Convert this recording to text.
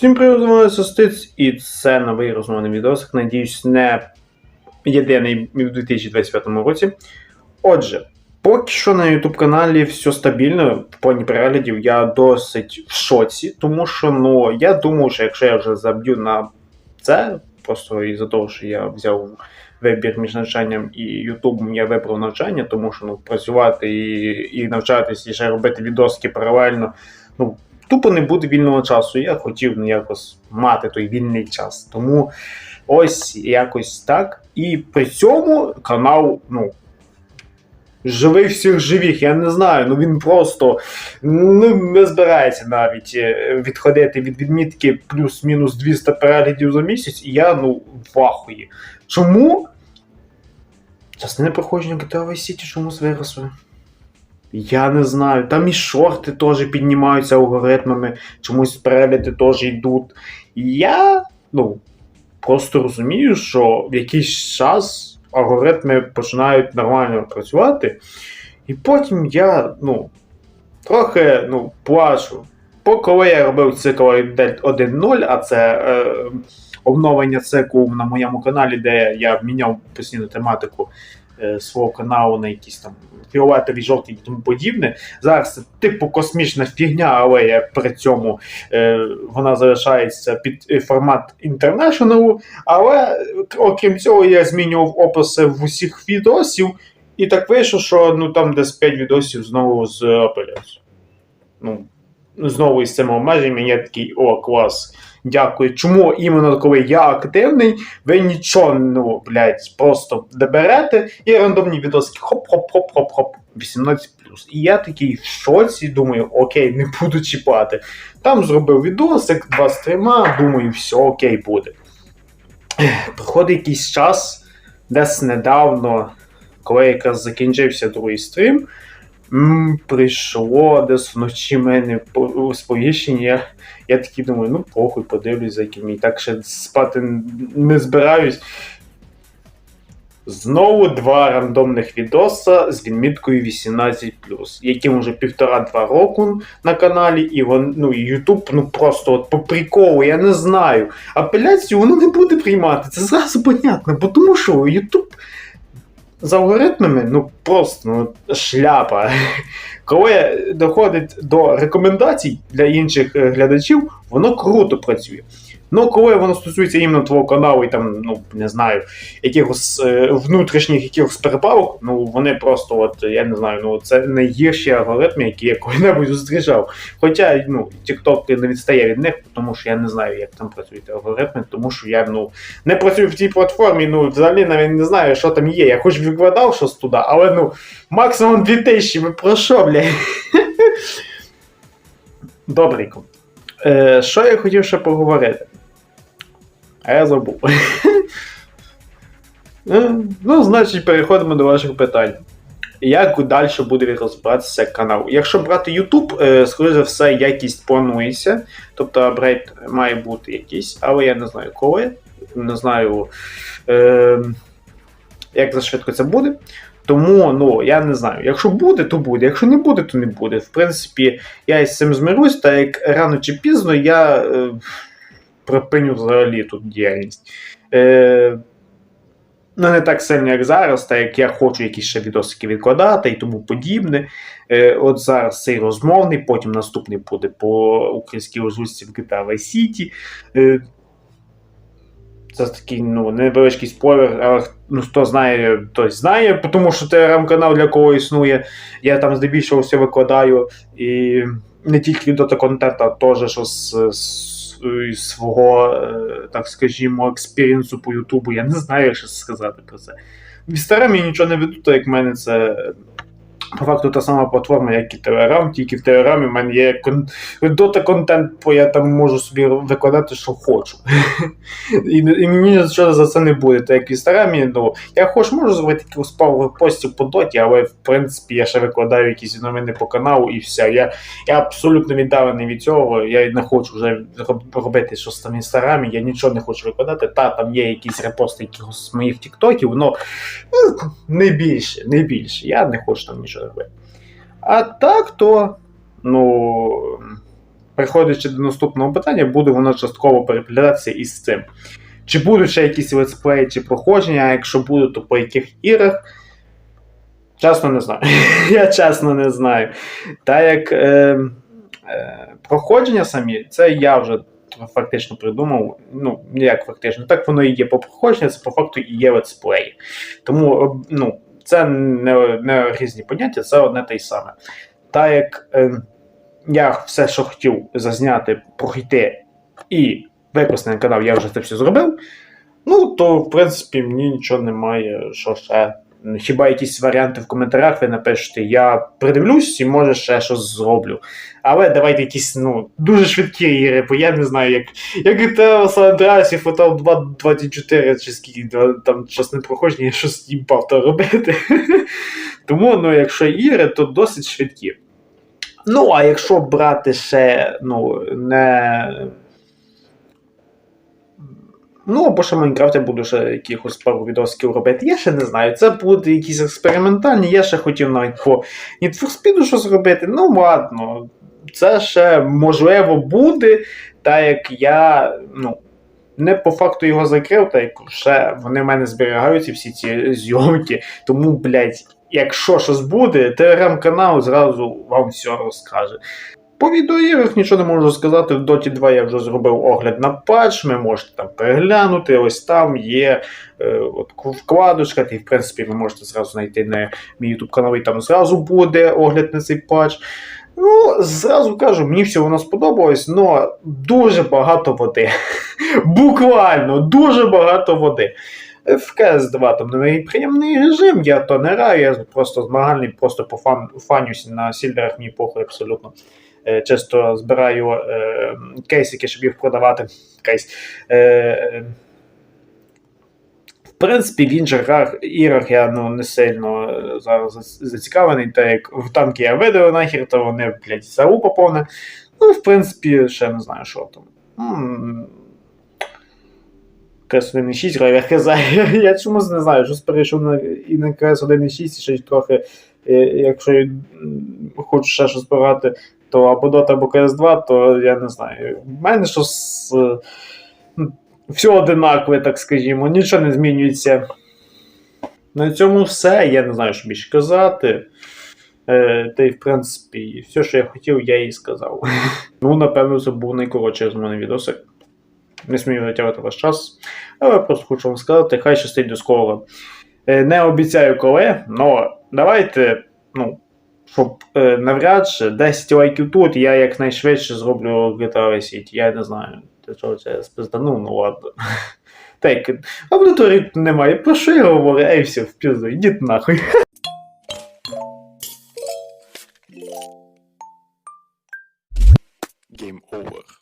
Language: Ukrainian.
Всім привіт, з вами Состиць, і це новий розмовний відосик. Надіюсь, не єдиний в 2025 році. Отже, поки що на YouTube каналі все стабільно, в плані переглядів я досить в шоці, тому що ну, я думав, що якщо я вже заб'ю на це, просто із-за того, що я взяв вибір між навчанням і Ютубом, я вибрав навчання, тому що ну, працювати і, і навчатись, і ще робити відоски паралельно. Ну, тупо не буде вільного часу. Я хотів ну, якось мати той вільний час. Тому ось якось так. І при цьому канал, ну. Живий всіх живих, я не знаю. Ну він просто ну, не збирається навіть е, відходити від відмітки плюс-мінус 200 переглядів за місяць, і я ну в ахуї. Чому? Частини проходження GTA Vice City чомусь виросли. Я не знаю. Там і шорти теж піднімаються алгоритмами, чомусь перегляди теж йдуть. Я ну, просто розумію, що в якийсь час алгоритми починають нормально працювати, і потім я ну, трохи ну, плачу. Бо коли я робив цикл 1.0, а це е, обновлення циклу на моєму каналі, де я міняв постійно тематику свого каналу на якісь там фіолетові, жовті і тому подібне. Зараз це типу космічна фігня, але при цьому е, вона залишається під е, формат International. Але окрім цього, я змінював описи в усіх відосів, і так вийшло, що ну там десь 5 відосів знову з апеляцією. Ну, знову із цими обмеженнями я такий о, клас. Дякую. Чому іменно коли я активний, ви нічого, ну, блядь, просто доберете і рандомні відоски хоп-хоп-хоп-хоп-хоп. 18 І я такий в шоці, думаю, окей, не буду чіпати. Там зробив відосик, два стріма, думаю, все окей буде. Приходить якийсь час, десь недавно, коли якраз закінчився другий стрім. Прийшло десь вночі мене по- сповіщення. Я, такий думаю, ну похуй, подивлюсь за ким. І так ще спати не збираюсь. Знову два рандомних відоса з відміткою 18, яким вже півтора-два року на каналі, і вон, ну, YouTube ну просто от по приколу, я не знаю. Апеляцію воно не буде приймати. Це зразу понятно, бо тому що YouTube з алгоритмами, ну просто ну, шляпа. Коли доходить до рекомендацій для інших е, глядачів, воно круто працює. Ну, коли воно стосується іменно твого каналу і там, ну не знаю, якихось е, внутрішніх якихось перепалок, ну вони просто, от я не знаю, ну це найгірші алгоритми, які я коли-небудь зустрічав. Хоча ну, TikTok не відстає від них, тому що я не знаю, як там працюють алгоритми, тому що я ну не працюю в цій платформі, ну взагалі навіть не знаю, що там є. Я хоч викладав щось туди, але ну максимум 2000, ви про що, блядь? Добренько. Е, Що я хотів ще поговорити? А я забув. Е, ну, значить, переходимо до ваших питань. Як далі буде розвиватися канал? Якщо брати YouTube, е, скоріше за все, якість планується. Тобто апгрейд має бути якийсь, але я не знаю коли. Не знаю, е, як за швидко це буде. Тому ну, я не знаю. Якщо буде, то буде. Якщо не буде, то не буде. В принципі, я із цим змирюсь, так як рано чи пізно я. Е, припиню взагалі тут діяльність. Е, Ну, не так сильно, як зараз, так як я хочу якісь ще відосики відкладати і тому подібне. Е, От зараз цей розмовний, потім наступний буде по українській озвучці в GTA Vice City. Е, Це такий ну, невеличкий спойлер, але ну, хто знає, той знає, тому що телеграм-канал для кого існує. Я там здебільшого все викладаю. І не тільки до контенту, а теж що з, з із свого, е, так скажімо, експірінсу по Ютубу. Я не знаю, що сказати про це. В мені нічого не веду, так як в мене це по факту та сама платформа, як і Telegram, тільки в Телеграмі в мене є кон... дота контент, бо я там можу собі викладати, що хочу. і, і мені нічого за це не буде. Так як в Інстаграмі, ну, я хоч можу зробити якихось пару постів по доті, але в принципі я ще викладаю якісь новини по каналу і все. Я я абсолютно віддалений від цього. Я не хочу вже робити щось там в інстаграмі, я нічого не хочу викладати. Та там є якісь репости якихось моїх тіктоків, але не більше, не більше. Я не хочу там нічого робити. А так то, ну. переходячи до наступного питання, буде воно частково переплітатися із цим. Чи будуть ще якісь летсплеї чи проходження, а якщо будуть, то по яких іграх? Чесно не знаю. Я чесно не знаю. Та як е, е, проходження самі, це я вже фактично придумав. Ну, як фактично, так воно і є по проходженню, це по факту і є летсплеї. Тому ну, це не, не різні поняття, це одне те й саме. Та як е, я все, що хотів зазняти, пройти і викласти на канал, я вже це все зробив. Ну, то, в принципі, мені нічого немає, що ще. Хіба якісь варіанти в коментарях ви напишете, я придивлюсь і може ще щось зроблю. Але давайте якісь ну, дуже швидкі ігри, бо я не знаю, як як те San Andreas Fatal 2.24 чи скільки там щось не проходження, я щось їбав то робити. Тому, ну, якщо ігри, то досить швидкі. Ну, а якщо брати ще, ну, не. Ну, або ще в Майнкрафті буду ще якихось пару відосиків робити. Я ще не знаю. Це буде якісь експериментальні. Я ще хотів навіть по Need for Speed щось робити. Ну, ладно. Це ще можливо буде, так як я, ну. Не по факту його закрив, так як ще вони в мене зберігаються всі ці зйомки. Тому, блядь, якщо щось буде, телеграм-канал зразу вам все розкаже. По відеоіграх нічого не можу сказати. В Dota 2 я вже зробив огляд на патч, ви можете там переглянути. Ось там є е, от вкладочка, і в принципі ви можете зразу знайти на мій YouTube канал, і там зразу буде огляд на цей патч. Ну, зразу кажу, мені все воно сподобалось, але дуже багато води. Буквально дуже багато води. В КС2 там не приємний режим, я то не граю, я просто змагальний, просто по фан, фанюся на сільверах, мені похуй абсолютно. Е, Часто збираю е, кейсики, щоб їх продавати. Кейс. Е, в принципі, в інших грах, іграх я ну, не сильно зараз зацікавлений, так як в танки я видав нахер, то вони, блядь, залупа повна. Ну, в принципі, ще не знаю, що там. КС 1.6 граю, я хз. Я чомусь не знаю, щось перейшов на, і на КС 1.6, і ще трохи, якщо хочу ще щось пограти, то або Dota, або CS2, то я не знаю. В мене щось. е, м, Все одинакове, так скажімо, нічого не змінюється. На цьому все. Я не знаю, що більше казати. Е, та й, в принципі, все, що я хотів, я і сказав. Ну, напевно, це був найкоротший з мене відосик. Не смію затягувати ваш час. Але просто хочу вам сказати, хай щастить до скорого. Е, Не обіцяю коли, але давайте, ну, щоб е, навряд чи 10 лайків тут, я якнайшвидше зроблю GTA City. Я не знаю, для чого це спиздану, ну ладно. Так, аудиторії немає. Про що я говорю? Ей, все, в пізду, йдіть нахуй. Game over.